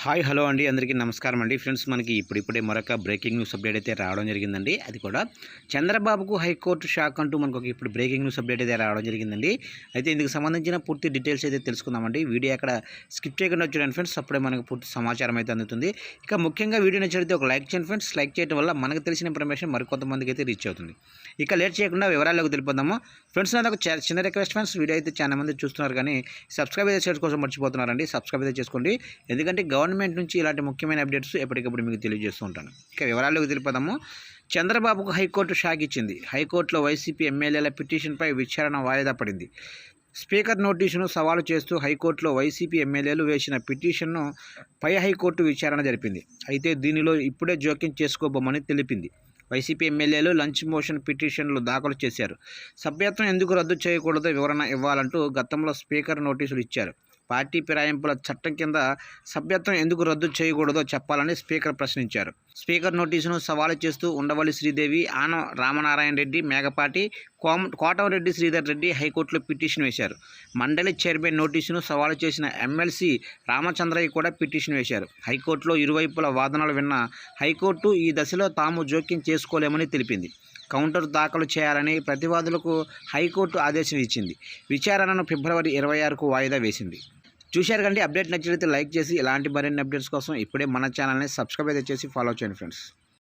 Hi hello అండి. అందరికీ నమస్కారం అండి. ఫ్రెండ్స్ మనకి ఇప్పుడిప్పుడే మరొక బ్రేకింగ్ న్యూస్ అప్డేట్ అయితే రావడం జరిగిందండి. అది కూడా చంద్రబాబుకు హైకోర్టు షాక్ అంటూ మనకు ఇప్పుడు బ్రేకింగ్ న్యూస్ అప్డేట్ అయితే రావడం జరిగిందండి. అయితే ఇందుకు సంబంధించిన పూర్తి డీటెయిల్స్ అయితే తెలుసుకుందామండి. వీడియో అక్కడ స్కిప్ చేయకుండా చూడండి ఫ్రెండ్స్. అప్పుడే మనకు పూర్తి సమాచారం అయితే అందుతుంది. ఇక ముఖ్యంగా వీడియో నచ్చితే ఒక లైక్ చేయండి ఫ్రెండ్స్. లైక్ చేయడం వల్ల మనకు తెలిసిన ఇన్ఫర్మేషన్ మరికొంతమందికి అయితే రీచ్ అవుతుంది. ఇక లేట్ చేయకుండా వివరాల్లోకి తెలిపోదాము ఫ్రెండ్స్ నాది ఒక చ- చిన్న రిక్వెస్ట్ ఫ్రెండ్స్. వీడియో అయితే చాలా మంది చూస్తున్నారు కానీ సబ్స్క్రైబ్ అయితే చేయడం మర్చిపోతున్నారండి. సబ్స్క్రైబ్ అయితే చేసుకోండి. ఎందుకంటే గవర్నమెంట్ గవర్నమెంట్ నుంచి ఇలాంటి ముఖ్యమైన అప్డేట్స్ ఎప్పటికప్పుడు మీకు తెలియజేస్తూ ఉంటాను. ఇక వివరాల్లోకి తెలిపదాము చంద్రబాబుకు హైకోర్టు షాక్ ఇచ్చింది. హైకోర్టులో వైసీపీ ఎమ్మెల్యేల పిటిషన్పై విచారణ వాయిదా పడింది. స్పీకర్ నోటీసును సవాలు చేస్తూ హైకోర్టులో వైసీపీ ఎమ్మెల్యేలు వేసిన పిటిషన్ను పై హైకోర్టు విచారణ జరిపింది. అయితే దీనిలో ఇప్పుడే జోక్యం చేసుకోబోమని తెలిపింది. వైసీపీ ఎమ్మెల్యేలు లంచ్ మోషన్ పిటిషన్లు దాఖలు చేశారు. సభ్యత్వం ఎందుకు రద్దు చేయకూడదో వివరణ ఇవ్వాలంటూ గతంలో స్పీకర్ నోటీసులు ఇచ్చారు. పార్టీ ఫిరాయింపుల చట్టం కింద సభ్యత్వం ఎందుకు రద్దు చేయకూడదో చెప్పాలని స్పీకర్ ప్రశ్నించారు. స్పీకర్ నోటీసును సవాలు చేస్తూ ఉండవల్లి శ్రీదేవి ఆన రామనారాయణ రెడ్డి మేకపాటి కోమ కోటమరెడ్డి శ్రీధర్ రెడ్డి హైకోర్టులో పిటిషన్ వేశారు. మండలి చైర్మన్ నోటీసును సవాలు చేసిన ఎమ్మెల్సీ రామచంద్రయ్య కూడా పిటిషన్ వేశారు. హైకోర్టులో ఇరువైపుల వాదనలు విన్న హైకోర్టు ఈ దశలో తాము జోక్యం చేసుకోలేమని తెలిపింది. కౌంటర్ దాఖలు చేయాలని ప్రతివాదులకు హైకోర్టు ఆదేశం ఇచ్చింది. విచారణను ఫిబ్రవరి ఇరవై ఆరుకు వాయిదా వేసింది. చూశారు కంటే అప్డేట్ నచ్చినట్లయితే లైక్ చేసి ఇలాంటి మరిన్ని అప్డేట్స్ కోసం ఇప్పుడే మన ఛానల్ని సబ్స్క్రైబ్ అయితే చేసి ఫాలో చేయండి ఫ్రెండ్స్.